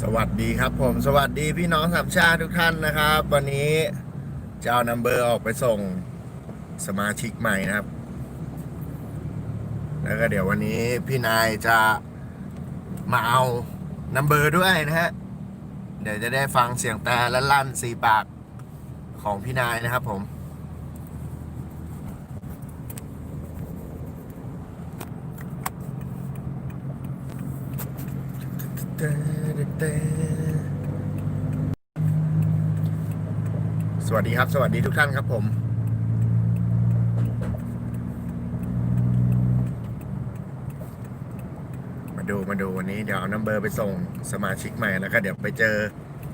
สวัสดีครับผมสวัสดีพี่น้องสามชาติทุกท่านนะครับ วันนี้จะเอานัมเบอร์ออกไปส่งสมาชิกใหม่นะครับ แล้วก็เดี๋ยววันนี้พี่นายจะมาเอานัมเบอร์ด้วยนะฮะเดี๋ยวจะได้ฟังเสียงแต่และลั่นสีปากของพี่นายนะครับผม สวัสดีครับ สวัสดีทุกท่านครับผม มาดูมาดูวันนี้เดี๋ยวเอานัมเบอร์ไปส่งสมาชิกใหม่แล้วก็เดี๋ยวไปเจอ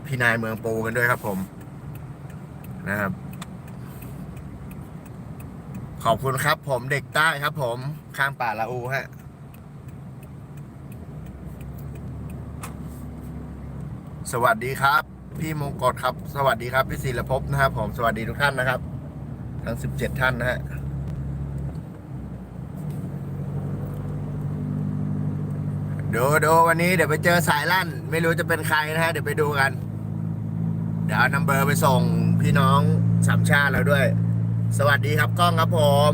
พี่นายเมืองปูกันด้วยครับผม นะครับ ขอบคุณครับผมเด็กใต้ครับผมข้างป่าละอูฮะ สวัสดีครับ พี่มงกฎครับ สวัสดีครับพี่ศิลภพนะครับผมสวัสดีทุกท่านนะครับ ทั้งสิบเจ็ดท่านนะฮะดูดูวันนี้เดี๋ยวไปเจอสายลั่น ไม่รู้จะเป็นใครนะฮะเดี๋ยวไปดูกัน เดี๋ยวเอานัมเบอร์ไปส่งพี่น้องสามชาติแล้วด้วย สวัสดีครับกล้องครับผม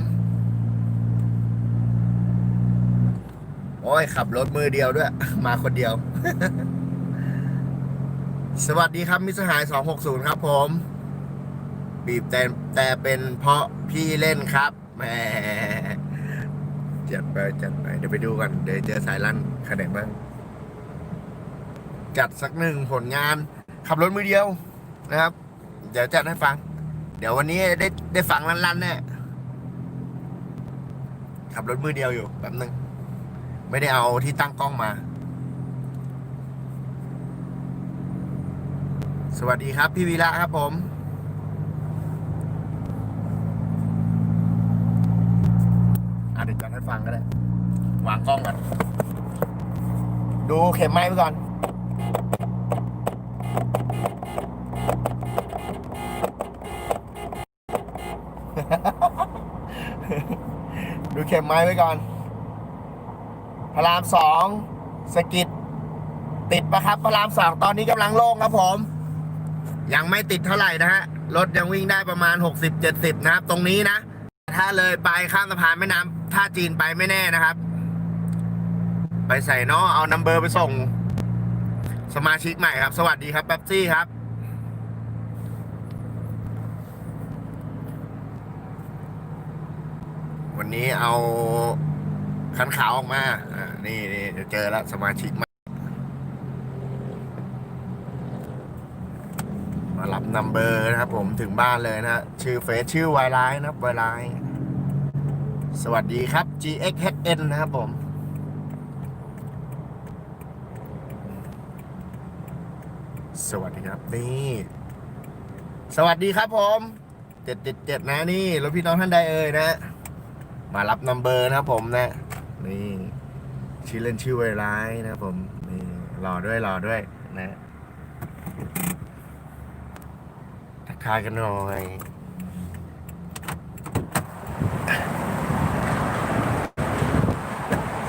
โอ้ยขับรถมือเดียวด้วย มาคนเดียว สวัสดีครับมิสหาย 260 ครับผม บีบแต่แต่เป็นเพราะพี่เล่นครับแหมจัดไปจัดไปเดี๋ยวไปดูกัน เดี๋ยวเจอสายลั่นคะแนนบ้าง จัดสักหนึ่งผลงาน ขับรถมือเดียวนะครับ เดี๋ยวจัดให้ฟัง เดี๋ยววันนี้ได้ได้ฟังลั่นๆแน่ขับรถมือเดียวอยู่แป๊บนึง ไม่ได้เอาที่ตั้งกล้องมา สวัสดีครับ พี่วีระครับผม อะเดี๋ยวจัดให้ฟังก็ได้ วางกล้องก่อน ดูเข็มไม้ไปก่อน ดูเข็มไม้ไว้ก่อน พระรามสองสกิดติดปะครับ พระรามสองตอนนี้กำลังโล่งครับผม ยังไม่ติดเท่าไหร่นะฮะ รถยังวิ่งได้ประมาณ 60-70 นะครับ ตรงนี้นะ ถ้าเลยไปข้ามสะพานแม่น้ำท่าจีนไปไม่แน่นะครับ ไปใส่เนาะเอานัมเบอร์ไปส่ง สมาชิกใหม่ครับ สวัสดีครับแป๊บซี่ครับวันนี้เอาคันขาวออกมาอ่านี่นี่เดี๋ยวเจอแล้วสมาชิกใหม่ มารับนัมเบอร์นะครับผมถึงบ้านเลยนะฮะชื่อเฟซชื่อไวไลน์นะครับไวไลน์สวัสดีครับ GXHN นะครับผมสวัสดีครับนี่ สวัสดีครับผมเจ็ดเจ็ดเจ็ดนะนี่รถพี่น้องท่านใดเอ่ยนะ มารับนัมเบอร์นะครับผมนะนี่ชื่อเล่นชื่อไวไลน์นะครับผมนี่รอด้วยรอด้วยนะ ทักทายกันหน่อย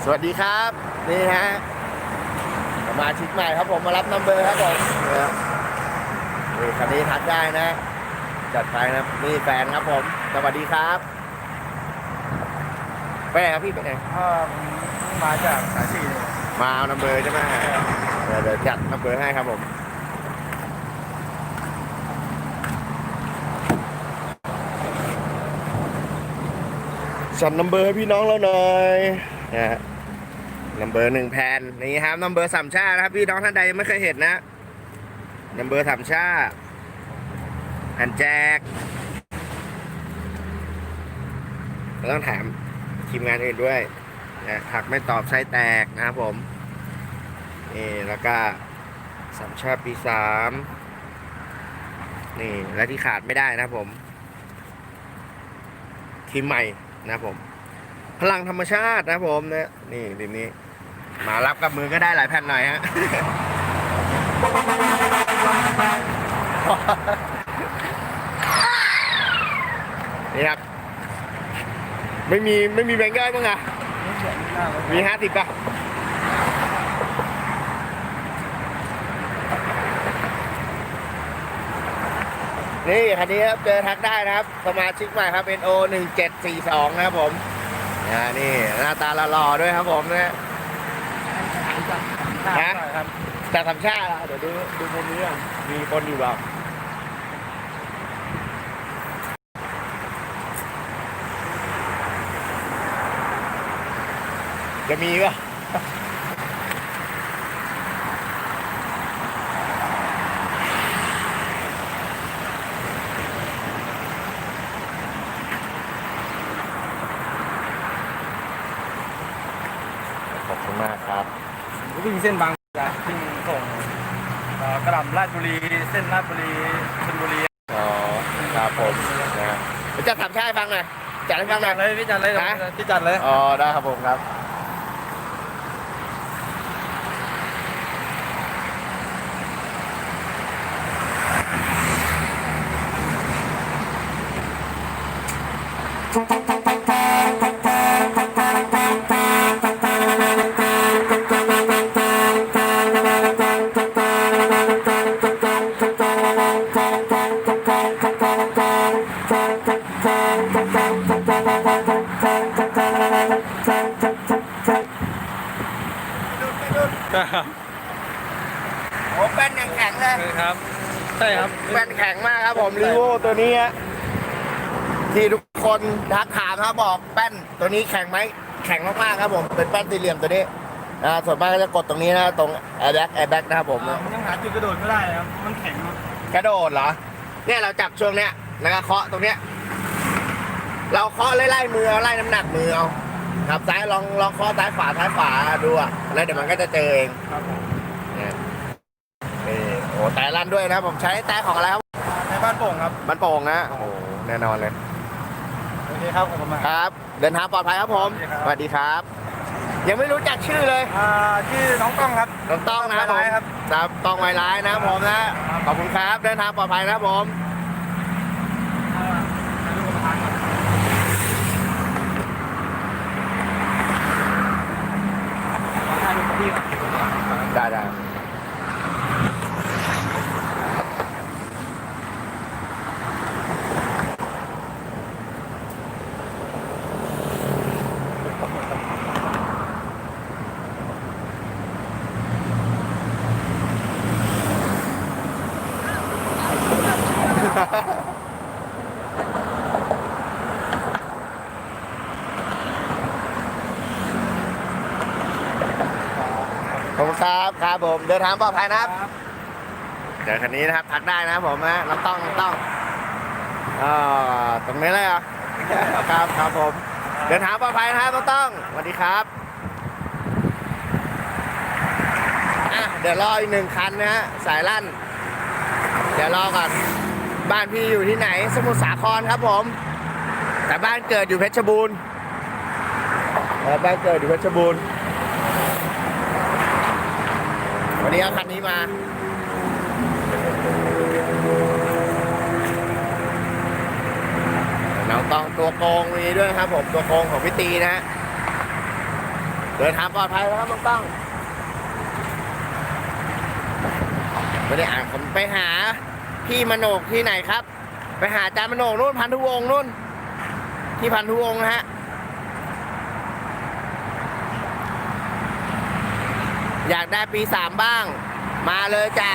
สวัสดีครับ นี่ฮะสมาชิกใหม่ครับผมมารับนัมเบอร์ครับผมเนี่ยนี่คันนี้ทักได้นะ จัดไปนะครับนี่แฟนครับผม สวัสดีครับไปไหนครับพี่ไปไหนถ้าผมมาจากสายสี่เนี่ยมาเอานัมเบอร์ใช่ไหมเดี๋ยวเดี๋ยวจัดนัมเบอร์ให้ครับผม สั่นนัมเบอร์ให้พี่น้องเราหน่อยนะฮะนัมเบอร์หนึ่งแผ่นนี่ครับนัมเบอร์สามชานะครับพี่น้องท่านใดยังไม่เคยเห็นนะนัมเบอร์สามชาแผ่นแจกต้องถามทีมงานอื่นด้วยนะหักไม่ตอบไส้แตกนะครับผมนี่แล้วก็สามชาปีสามนี่และที่ขาดไม่ได้นะครับผมทีมใหม่ นะครับผม พลังธรรมชาตินะครับผมนะนี่ทีมนี้ มารับกับมือก็ได้หลายแผ่นหน่อยฮะนี่ครับ ไม่มีไม่มีแบงค์ย่อยมั้งอะมีห้าสิบป่ะ นี่คันนี้ครับเจอทักได้นะครับ สมาชิกใหม่ครับ NO 1742นะครับผมอ่านี่หน้าตาหล่อๆด้วยครับผมนะฮะแต่สามชาติอเดี๋ยวดูดูมุมนี้ก่อนมีคนอยู่เปล่าจะมีป่ะ ขอบคุณมากครับ วิ่ง เส้นบางจากวิ่งส่งเอ่อกระหลำราชบุรี เส้นราชบุรีชลบุรีอ๋อครับผมนะจะทำชาติฟังหน่อยจัดให้ฟังหน่จัอดยเลยพี่จัดเลยฮะ พี่จัดเลยอ๋อได้ครับผมครับ ตัวนี้ฮะที่ทุกคนทักถามครับบอกแป้นตัวนี้แข็งไหมแข็งมากๆครับผมเป็นแป้นสี่เหลี่ยมตัวนี้อ่าส่วนมากก็จะกดตรงนี้นะตรงแอร์แบ็กแอร์แบ็กนะครับผมผมยังหาจุดกระโดดไม่ได้เลยครับมันแข็งกระโดดเหรอเนี่ยเราจับช่วงเนี้ยแล้วก็เคาะตรงเนี้ยเราเคาะไล่ไล่มือเอาไล่น้ำหนักมือเอาครับซ้ายลองลองเคาะซ้ายขวาซ้ายขวาดูอะแล้วเดี๋ยวมันก็จะเจอเองครับผมเนี่ยนี่โอ้แต่ลั่นด้วยนะผมใช้แต่ของอะไรครับ ในบ้านโป่งครับมันโป่งนะโอ้โหแน่นอนเลย โอเคครับขอบคุณมาก ครับ เดินทางปลอดภัยครับผมสวัสดีครับสวัสดีครับยังไม่รู้จักชื่อเลยอ่าชื่อน้องกล้องครับ น้องต้องนะครับผมไวร้ายครับ ครับต้องไวร้ายนะครับผมนะ ขอบคุณครับ เดินทางปลอดภัยนะครับผม อ่าถ่ายรูปกับประธานครับขอถ่ายรูปกับพี่ก่อน ได้ได้ ขอบคุณครับครับผม เดินทางปลอดภัยนะครับ เดี๋ยวคันนี้นะครับทักได้นะครับผมนะเราต้องต้องอ่าตรงนี้เลยเหรอะครับครับผม เดินทางปลอดภัยนะครับต้องต้องสวัสดีครับอะเดี๋ยวรออีกหนึ่งคันนะฮะสายลั่น เดี๋ยวรอก่อน บ้านพี่อยู่ที่ไหน สมุทรสาครครับผม แต่บ้านเกิดอยู่เพชรบูรณ์บ้านเกิดอยู่เพชรบูรณ์วันนี้เอาคันนี้มาน้องตองตัวโกงมีด้วยครับผมตัวโกงของพี่ตีนะฮะเดินทางปลอดภัยแล้วครับน้องต้องไม่ได้อ่านผมไปหา พี่มโนกที่ไหนครับ ไปหาอาจารย์มโนกนู่นพันธุวงศ์นู่น ที่พันธุวงศ์นะฮะอยากได้ปีสามบ้าง มาเลยจ้า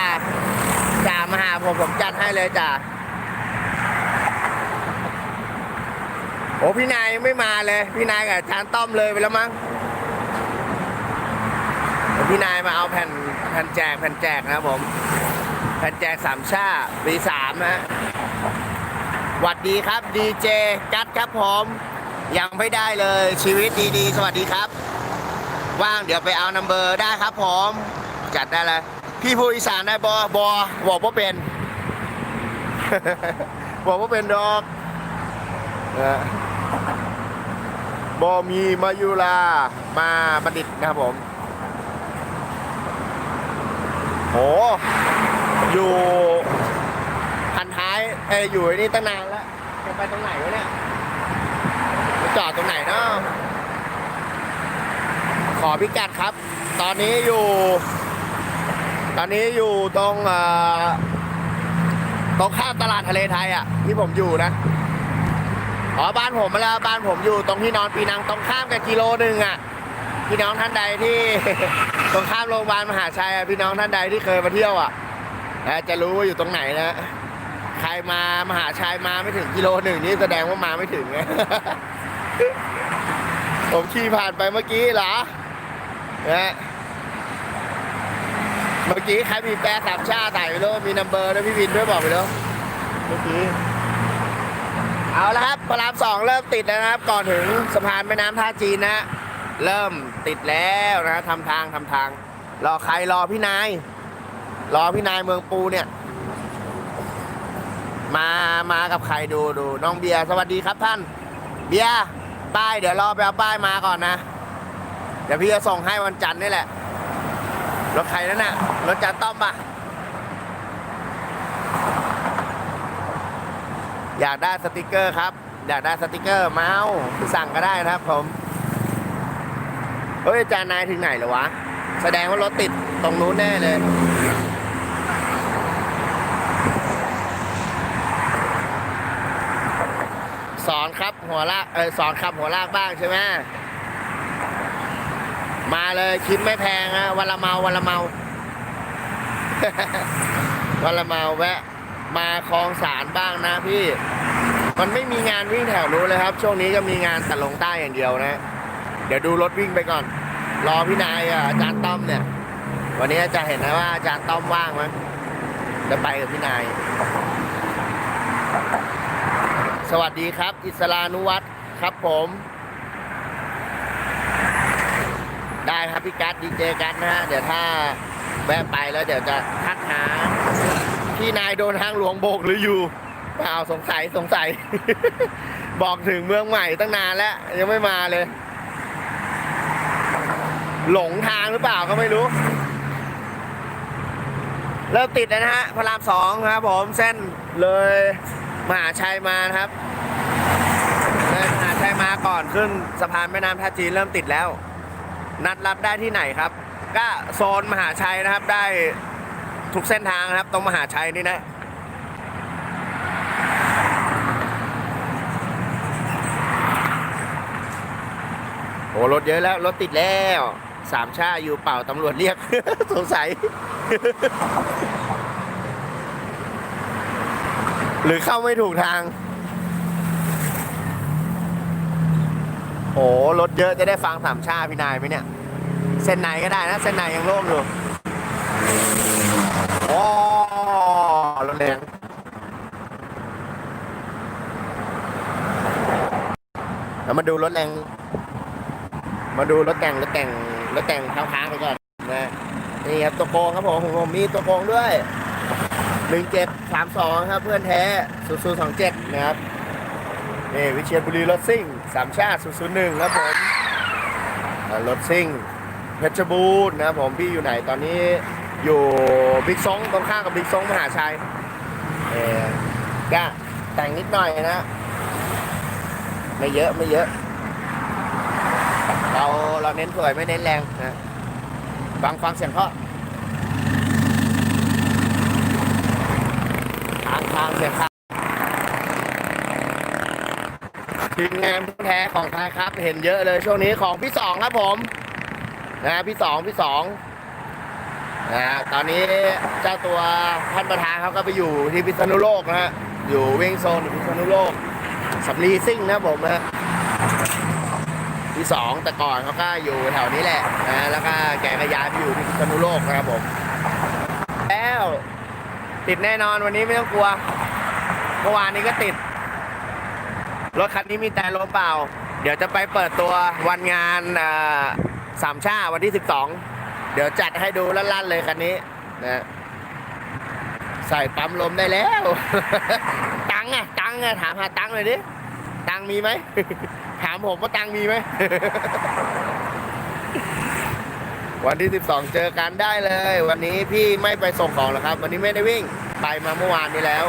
จ่ามาหาผมผมจัดให้เลยจ้าโอ้พี่นายไม่มาเลย พี่นายกับอาจารย์ต้อมเลยไปแล้วมั้งพี่นายมาเอาแผ่นแผ่นแจกแผ่นแจกนะครับผม แผ่นแจกสามชาปีสามนะฮะหวัดดีครับดีเจกัดครับผมยังไม่ได้เลยชีวิตดีๆ สวัสดีครับ ว่างเดี๋ยวไปเอานัมเบอร์ได้ครับผมจัดได้เลยพี่ผู้อีสานได้บอบอบอกว่าเป็น บอกว่าเป็นดอกบอมีมายุรามาบัณฑิตนะครับผมโห อยู่พันท้ายเอยอยู่ไอนี่ตั้งนานแล้วจะไปตรงไหนวะเนี่ยจอดตรงไหนเนาะขอพิกัดครับ ตอนนี้อยู่ ตอนนี้อยู่ตรงตรงข้ามตลาดทะเลไทยอะ ที่ผมอยู่นะอ๋อบ้านผมมาแล้วบ้านผมอยู่ตรงที่นอนปีนังตรงข้ามกับกิโลหนึ่งอะพี่น้องท่านใดที่ตรงข้ามโรงพยาบาลมหาชัยอะพี่น้องท่านใดที่เคยมาเที่ยวอะนะ จะรู้ว่าอยู่ตรงไหนนะใครมามหาชัยมาไม่ถึงกิโลหนึ่งนี่แสดงว่ามาไม่ถึงนะผมขี่ผ่านไปเมื่อกี้เหรอนะเมื่อกี้ใครมีแปรสามชาติถ่ายไปแล้วมีนัมเบอร์ด้วยพี่วินด้วยบอกไปแล้วเมื่อกี้เอาละครับพระรามสองเริ่มติดแล้วนะครับ ก่อนถึงสะพานแม่น้ำท่าจีนนะฮะเริ่มติดแล้วนะทำทางทำทาง รอใครรอพี่นาย รอพี่นายเมืองปูเนี่ย มามากับใครดูดูน้องเบียร์สวัสดีครับท่าน เบียร์ป้ายเดี๋ยวรอไปเอาป้ายมาก่อนนะ เดี๋ยวพี่จะส่งให้วันจันทร์นี่แหละ รถใครนั่นน่ะรถจันต้อมปะอยากได้สติกเกอร์ครับ อยากได้สติกเกอร์เมาส์สั่งก็ได้นะครับผมเฮ้ยอาจารย์นายถึงไหนเหรอวะ แสดงว่ารถติดตรงนู้นแน่เลย สอน ครับหัวลากเออสอนขับหัวลากบ้างใช่ไหมมาเลยคิดไม่แพงนะวันละเมาวันละเมาวันละเมาแวะ มาคลองสารบ้างนะพี่ มันไม่มีงานวิ่งแถวนู้นเลยครับ ช่วงนี้ก็มีงานแต่ลงใต้อย่างเดียวนะ เดี๋ยวดูรถวิ่งไปก่อน รอพี่นายอะอาจารย์ต้อมเนี่ย วันนี้จะเห็นนะว่าอาจารย์ต้อมว่างไหมจะไปกับพี่นาย สวัสดีครับ อิสลานุวัฒน์ครับผม ได้ครับพี่กัดดีเจกันนะฮะ เดี๋ยวถ้าแวะไปแล้วเดี๋ยวจะทักหาพี่นายโดนทางหลวงโบกหรืออยู่เปล่าสงสัยสงสัย บอกถึงเมืองใหม่ตั้งนานแล้ว ยังไม่มาเลย หลงทางหรือเปล่าก็ไม่รู้ เริ่มติดแล้วนะฮะพระรามสองครับผมเส้นเลย มหาชัยมานะครับเลยมหาชัยมาก่อนขึ้นสะพานแม่น้ำท่าจีนเริ่มติดแล้ว นัดรับได้ที่ไหนครับ ก็โซนมหาชัยนะครับได้ทุกเส้นทางนะครับ ตรงมหาชัยนี่นะโอ้รถเยอะแล้ว รถติดแล้ว สามชาอยู่เป่าตำรวจเรียก สงสัย หรือเข้าไม่ถูกทาง โอ้รถเยอะจะได้ฟังสามชาพี่นายไหมเนี่ย เส้นไหนก็ได้นะ เส้นไหนยังโล่งอยู่โอ้รถแรงแล้วมาดูรถแรง มาดูรถแต่งรถแต่งรถแต่งค้างๆไปก่อนนะนี่ครับตัวโกงครับผมของผมมีตัวโกงด้วย หนึ่งเจ็ดสามสองครับเพื่อนแท้ศูนย์ศูนย์สองเจ็ดนะครับนี่วิเชียรบุรีรถซิ่งสามชาติศูนย์ศูนย์หนึ่งครับผมรถซิ่งเพชรบูรณ์นะครับผมพี่อยู่ไหนตอนนี้อยู่บิ๊กซองตรงข้ากับบิ๊กซองมหาชัยเออก็แต่งนิดหน่อยนะ ไม่เยอะไม่เยอะ เราเราเน้นสวยไม่เน้นแรงนะฟังฟังเสียงเขาะทางทาง เสียงครับทีมงานผู้แท้ของไทยครับ เห็นเยอะเลยช่วงนี้ของพี่สองครับผมนะพี่สองพี่สองนะฮะตอนนี้เจ้าตัวท่านประธานเขาก็ไปอยู่ที่พิษณุโลกนะฮะอยู่เวงโซนพิษณุโลกสำลีซิ่งนะผมนะฮะที่สองแต่ก่อนเขาก็อยู่แถวนี้แหละนะแล้วก็แกก็ย้ายไปอยู่ที่พิษณุโลกนะครับผมแล้วติดแน่นอนวันนี้ไม่ต้องกลัว เมื่อวานนี้ก็ติด รถคันนี้มีแต่ลมเปล่า เดี๋ยวจะไปเปิดตัววันงานสามชาวันที่ 12 เดี๋ยวจัดให้ดูลั่นๆเลยคันนี้นะใส่ปั๊มลมได้แล้ว ตังค์อะตังอะถามหาตังค์เลยดิ ตังค์มีไหม ถามผมว่าตังค์มีไหม วันที่ 12 เจอกันได้เลย วันนี้พี่ไม่ไปส่งของหรอกครับ วันนี้ไม่ได้วิ่ง ไปมาเมื่อวานนี้แล้ว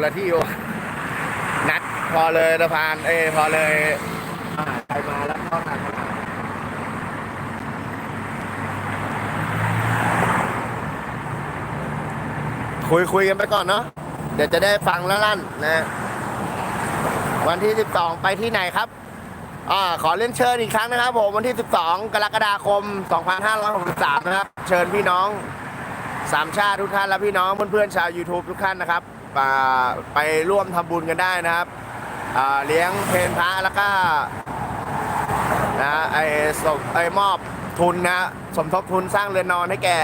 คนละที่นัดพอเลยสะพานเอยพอเลยมหามาแล้วก็ทางคุยคุยกันไปก่อนเนาะเดี๋ยวจะได้ฟังแล้วลั่นนะวันที่สิบสองไปที่ไหนครับอ่าขอเล่นเชิญอีกครั้งนะครับผมวันที่สิบสองกรกฎาคมส2563 นะครับ เชิญพี่น้องสามชาติทุกท่านและพี่น้องเพื่อนๆชาว YouTube ทุกท่านนะครับ ไปร่วมทำบุญกันได้นะครับเลี้ยงเพลพระแล้วก็นะไอ้สมไอ้มอบทุนนะสมทบทุนสร้างเรือนนอนให้แก่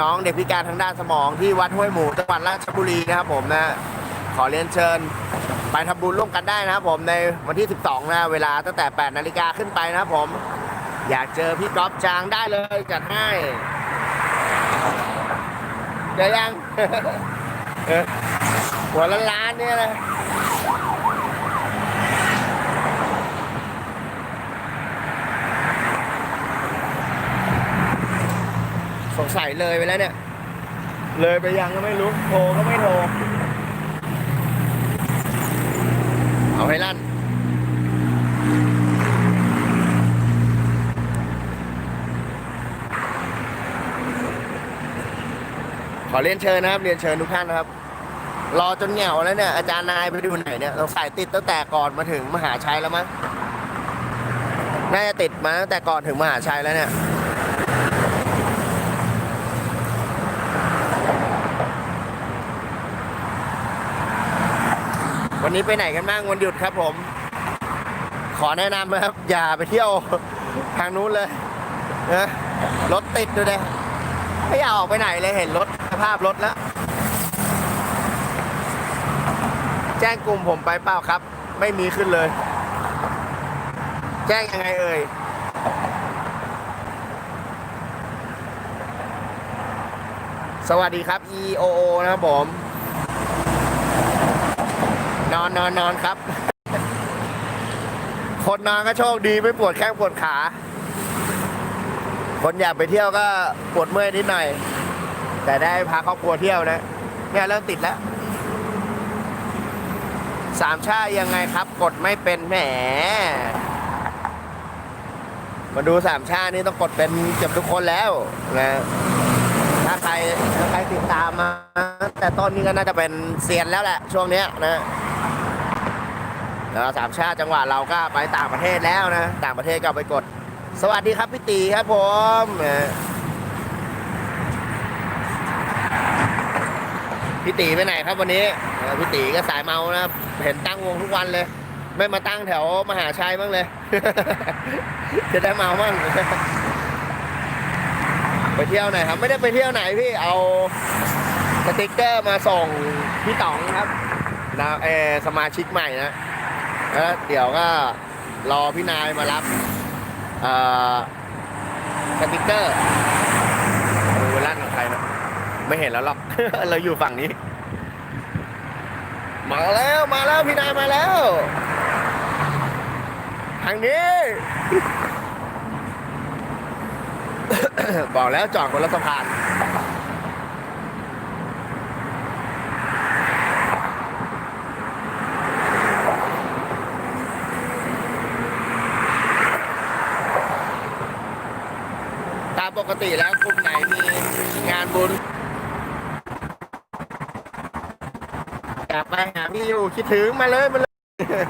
น้องเด็กพิการทางด้านสมองที่วัดห้วยหมูจังหวัดราชบุรีนะครับผมนะขอเรียนเชิญไปทำบุญร่วมกันได้นะครับผมในวันที่ 12 นะ เวลาตั้งแต่ 8 นาฬิกาขึ้นไปนะครับผม อยากเจอพี่ก๊อฟจางได้เลยจัดให้เจอยัง หัวละล้านเนี่ยนะสงสัยเลยไปแล้วเนี่ย เลยไปยังก็ไม่รู้ โทรก็ไม่โทร เอาให้ลั่นขอเรียนเชิญนะครับ เรียนเชิญทุกท่านนะครับ รอจนเหงาแล้วเนี่ย อาจารย์นายไปดูไหนเนี่ยเราสายติดตั้งแต่ก่อนมาถึงมหาชัยแล้วมั้งน่าจะติดมาตั้งแต่ก่อนถึงมหาชัยแล้วเนี่ยวันนี้ไปไหนกันบ้างวันหยุดครับผม ขอแนะนำนะครับ อย่าไปเที่ยวทางนู้นเลยนะรถติดดูเลยไม่อยากออกไปไหนเลยเห็นรถสภาพรถแล้ว แจ้งกลุ่มผมไปเปล่าครับ ไม่มีขึ้นเลย แจ้งยังไงเอ่ยสวัสดีครับ EOO นะครับผม นอนนอนนอนครับ คนนอนก็โชคดีไม่ปวดแข้งปวดขา คนอยากไปเที่ยวก็ปวดเมื่อยนิดหน่อย แต่ได้พาครอบครัวเที่ยวนะ เนี่ยเริ่มติดแล้ว สามชายังไงครับ กดไม่เป็นแหม มาดูสามชานี่ต้องกดเป็นเกือบทุกคนแล้วนะถ้าใครถ้าใครติดตามมา แต่ต้นนี้ก็น่าจะเป็นเซียนแล้วแหละ ช่วงเนี้ยนะแล้วสามชาติจังหวะเราก็ไปต่างประเทศแล้วนะ ต่างประเทศก็ไปกด สวัสดีครับพี่ตีครับผมนะ พี่ตีไปไหนครับวันนี้พี่ตีก็สายเมานะครับเห็นตั้งวงทุกวันเลย ไม่มาตั้งแถวมหาชัยบ้างเลย จะได้เมาบ้างไปเที่ยวไหนครับ ไม่ได้ไปเที่ยวไหนพี่เอาสติกเกอร์มาส่งพี่ต๋องครับนะเออสมาชิกใหม่นะแล้วเดี๋ยวก็รอพี่นายมารับสติกเกอร์ดูลั่นของใครนะ ไม่เห็นแล้วหรอก เราอยู่ฝั่งนี้ มาแล้วมาแล้วพี่นายมาแล้ว ทางนี้ บอกแล้วจอดคนละสะพานตาปกติแล้วกลุ่มไหนมีงานบุญอยากไปหาพี่อยู่ คิดถึงมาเลยมาเลย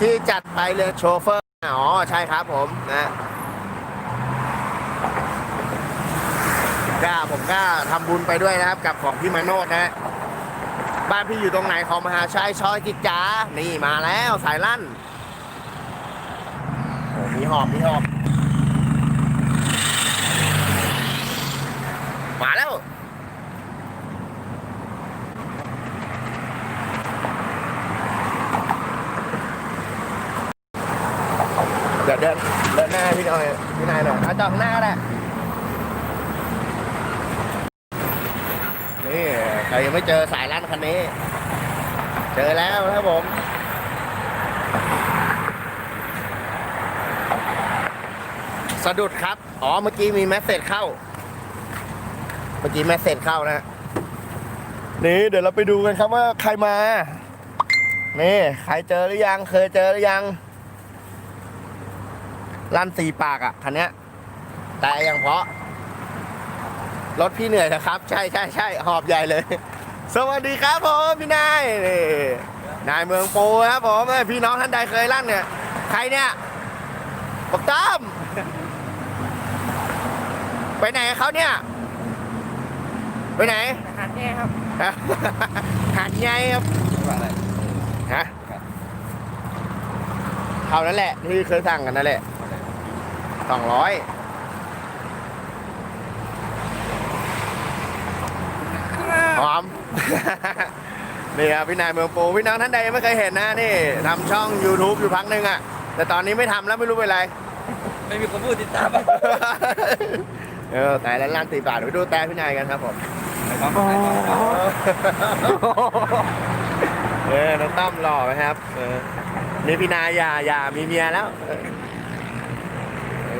ที่จัดไปเลยโชเฟอร์ อ๋อ ใช่ครับผมนะก็ผมก็ทำบุญไปด้วยนะครับ กับของพี่มาโนดนะฮะบ้านพี่อยู่ตรงไหนของมหาชัยซอยกิจจานี่มาแล้วสายลั่นโอ้มีหอบมีหอบ มาแล้ว เดินเดินหน้าพี่หน่อยพี่นายหน่อยเอาจอดข้างหน้าก็ได้นี่ใครยังไม่เจอสายร้านคันนี้ เจอแล้วนะครับผมสะดุดครับ อ๋อ เมื่อกี้มีแมสเซจเข้า เมื่อกี้แมสเซจเข้านะ นี่เดี๋ยวเราไปดูกันครับว่าใครมา นี่ ใครเจอหรือยัง เคยเจอหรือยัง ลั่นสี่ปากอะ่ะคันเนี้ย แต่อย่างเพราะ รถพี่เหนื่อยนะครับ ใช่ใช่ใช่หอบใหญ่เลย สวัสดีครับผมพี่นายนี่นายเมืองโปครับผมเอ้ยพี่น้องท่านใดเคยลั่นเนี่ย ใครเนี่ยบักตั้มไปไหนกับเขาเนี่ย ไปไหนหาดแง่ครับหาดใหญ่ครับอะไรฮะเท่านั้นแหละที่เคยสั่งกันนั่นแหละ สองร้อยหอม นี่ครับพี่นายเมืองปูพี่น้องท่านใดยังไม่เคยเห็นนะนี่ทำช่อง YouTube อยู่พักหนึ่งอะแต่ตอนนี้ไม่ทำแล้วไม่รู้เป็นไร ไม่มีคนพูดติดตามเออแต่ละร้านตีบาทเดี๋ยวไปดูแต่พี่นายกันครับผมเออน้องตั้มหล่อไหมครับ เออนี่พี่นายอย่าอย่ามีเมียแล้วเออ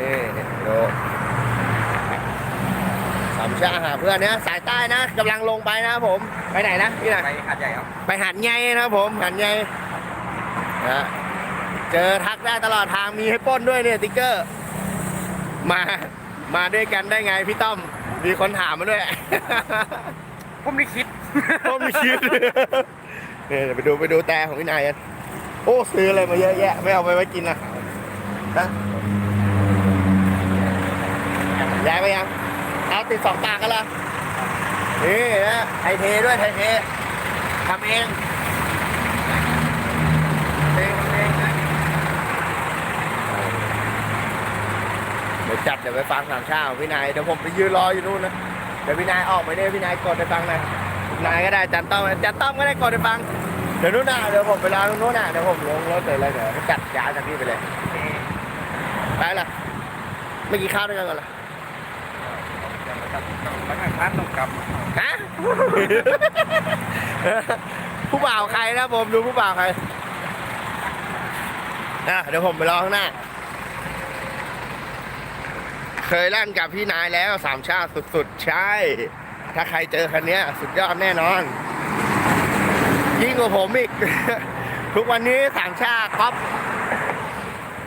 นี่ดูสามชาหาเพื่อนเนี่ยสายใต้นะกำลังลงไปนะครับผมไปไหนนะพี่นายไปหาดใหญ่ครับไปหันไงนะครับผมหันไงนะเจอทักได้ตลอดทางมีให้ปล้นด้วยเนี่ยติ๊กเกอร์ มามาด้วยกันได้ไงพี่ต้อมมีคนถามมาด้วย ผมไม่คิดก็ไม่คิดเนี่ยเดี๋ยวไปดูไปดูแต่ของพี่นายกันโอ้ซื้ออะไรมาเยอะแยะ ไม่เอาไปไว้กินนะนะ ย้าไปยังเอาติดสองปากกันละนี่นะไทยเทด้วยไทยเททำเองเองทำเองนะเดี๋ยวจัดเดี๋ยวไปฟังสามชาของพี่นายเดี๋ยวผมไปยืนรออยู่นู่นนะเดี๋ยวพี่นายออกไปเนี่ยพี่นายกดไปฟังหน่อยนายก็ได้จันต้อมจันต้อมก็ได้กดไปฟังเดี๋ยวนู้นน่ะเดี๋ยวผมไปรอตรงนู้นน่ะเดี๋ยวผมลงรถเลยเลยเดี๋ยวจัดย้าจากนี่ไปเลยไปละไม่กี่ข้าวด้วยกันก่อนละ แล้วก็คัดต้องกลับฮะ ผู้บ่าวใครนะผมดูผู้บ่าวใครนะเดี๋ยวผมไปรอข้างหน้า เคยลั่นกับพี่นายแล้วสามชาติสุดๆ ใช่ ถ้าใครเจอคันนี้สุดยอดแน่นอน ยิ่งกว่าผมอีก ทุกวันนี้สามชาติครับ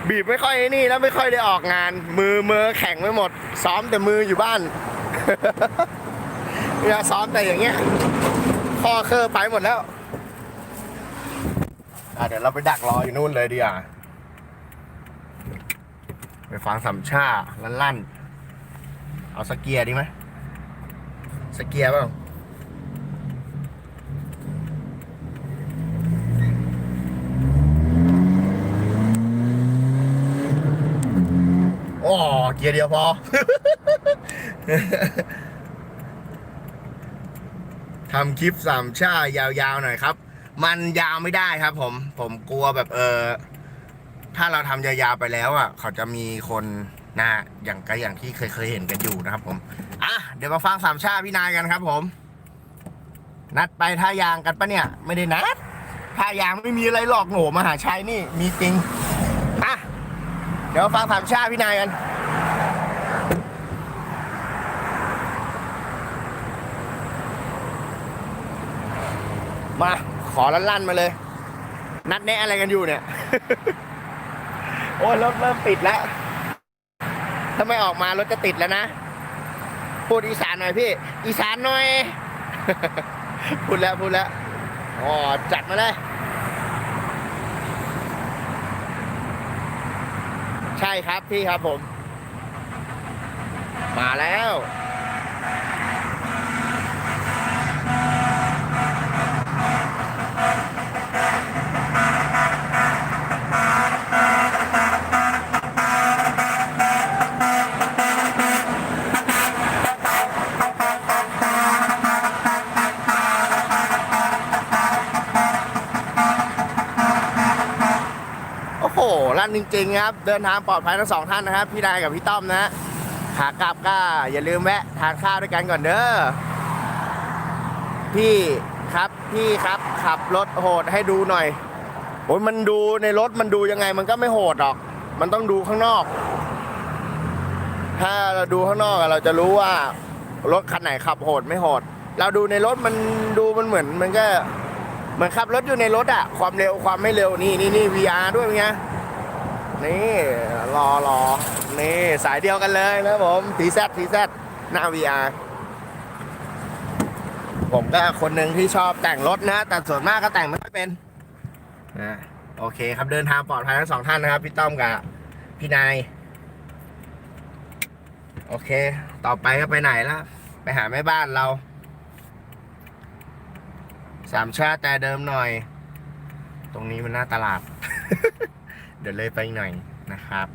บีบไม่ค่อยไอ้นี่แล้วไม่ค่อยได้ออกงาน มือมือแข็งไปหมด ซ้อมแต่มืออยู่บ้าน เวลาซ้อมแต่อย่างเงี้ยข้อเคอร์ไปหมดแล้วอะเดี๋ยวเราไปดักรออยู่นู่นเลยดีกว่าไปฟังสัมชาลั่นลั่นๆเอาสเกียร์ดีไหมสเกียร์เปล่างอ้ เกียร์เดียวพอ ทำคลิปสามชายาวๆหน่อยครับ มันยาวไม่ได้ครับ ผม ผมกลัวแบบเออ ถ้าเราทำยาวๆไปแล้วอะ เขาจะมีคนน้าอย่างก็อย่างที่เคยเคยเห็นกันอยู่นะครับ ผม อะ เดี๋ยวมาฟังสามชาพี่นายกันครับ ผม นัดไปท่ายางกันปะเนี่ย ไม่ได้นัดท่ายางไม่มีอะไรหลอกโหนมหาชัยนี่ มีจริง อะ เดี๋ยวฟังสามชาพี่นายกัน มาขอลั่นๆมาเลย นัดแนะอะไรกันอยู่เนี่ย โอ้รถเริ่มติดแล้ว ถ้าไม่ออกมารถจะติดแล้วนะ พูดอีสานหน่อยพี่ อีสานหน่อย พูดแล้วพูดแล้วอ๋อจัดมาเลย ใช่ครับพี่ครับผม มาแล้ว จริงๆครับ เดินทางปลอดภัยทั้งสองท่านนะครับ พี่นายกับพี่ต้อมนะขากลับก็อย่าลืมแวะทานข้าวด้วยกันก่อนเด้อพี่ครับพี่ครับขับรถโหดให้ดูหน่อยโอ้ยมันดูในรถมันดูยังไงมันก็ไม่โหดหรอก มันต้องดูข้างนอก ถ้าเราดูข้างนอกอะเราจะรู้ว่ารถคันไหนขับโหดไม่โหด เราดูในรถมันดูมันเหมือน มันก็เหมือนขับรถอยู่ในรถอะความเร็วความไม่เร็วนี่นี่นี่ VR ด้วยเป็นไง นี่รอรอนี่สายเดียวกันเลยนะผมทีแซทีแซหน้า VR ผมก็คนหนึ่งที่ชอบแต่งรถนะ แต่ส่วนมากก็แต่งไม่ค่อยเป็นอ่าโอเคครับเดินทางปลอดภัยทั้งสองท่านนะครับ พี่ต้อมกับพี่นาย โอเค ต่อไปก็ไปไหนละไปหาแม่บ้านเรา สามชาติแต่เดิมหน่อย ตรงนี้มันหน้าตลาด เดี๋ยวเลยไปหน่อยนะครับ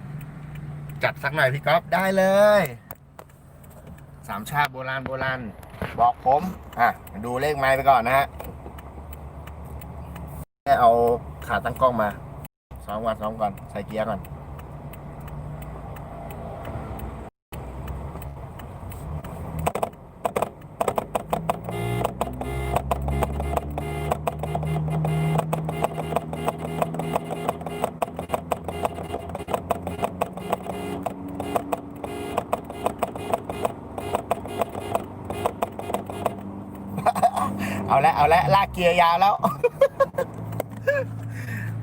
จัดสักหน่อยพี่ก๊อฟได้เลยสามชาติโบราณโบราณบอกผม อะ ดูเลขไม้ไปก่อนนะฮะแค่เอาขาตั้งกล้องมาซ้อมก่อนซ้อมก่อน ใส่เกียร์ก่อน เอาละเอาละลากเกียร์ยาวแล้ว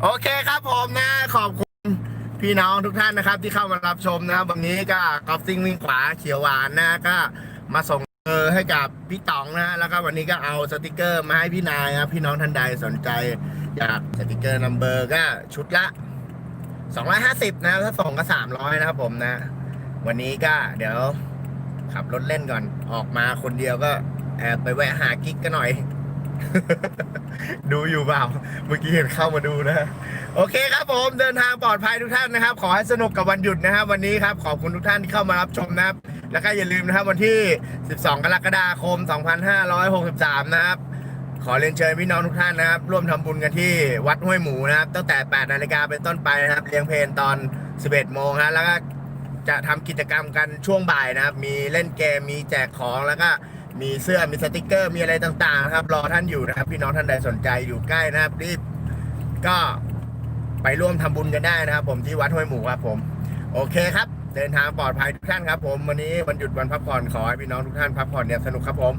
โอเคครับผมนะ ขอบคุณพี่น้องทุกท่านนะครับ ที่เข้ามารับชมนะครับวันนี้ก็กอล์ฟซิ่งวิ่งขวาเขียวหวานนะก็มาส่งเออให้กับพี่ต๋องนะแล้วก็วันนี้ก็เอาสติกเกอร์มาให้พี่นายครับพี่น้องท่านใดสนใจอยากสติกเกอร์นัมเบอร์ก็ชุดละ 250 นะครับถ้าส่งก็ 300 นะครับผมนะ วันนี้ก็เดี๋ยวขับรถเล่นก่อนออกมาคนเดียวก็แอบไปแวะหากิ๊กกันหน่อย ดูอยู่เปล่า เมื่อกี้เห็นเข้ามาดูนะ โอเคครับผมเดินทางปลอดภัยทุกท่านนะครับ ขอให้สนุกกับวันหยุดนะครับ วันนี้ครับ ขอบคุณทุกท่านที่เข้ามารับชมนะครับ แล้วก็อย่าลืมนะครับวันที่ 12 กรกฎาคม 2563 นะครับ ขอเรียนเชิญพี่น้องทุกท่านนะครับ ร่วมทำบุญกันที่วัดห้วยหมูนะครับ ตั้งแต่ 8 นาฬิกาเป็นต้นไปนะครับเลี้ยงเพลนตอน 11 โมงฮะแล้วก็จะทำกิจกรรมกันช่วงบ่ายนะครับ มีเล่นเกมมีแจกของแล้วก็ มีเสื้อมีสติกเกอร์ มีอะไรต่างๆนะครับ รอท่านอยู่นะครับ พี่น้องท่านใดสนใจอยู่ใกล้นะครับรีบก็ไปร่วมทำบุญกันได้นะครับ ผมที่วัดห้วยหมูครับผม โอเคครับ เดินทางปลอดภัยทุกท่านครับ ผมวันนี้วันหยุดวันพักผ่อนขอให้พี่น้องทุกท่านพักผ่อนเนี่ยสนุกครับผม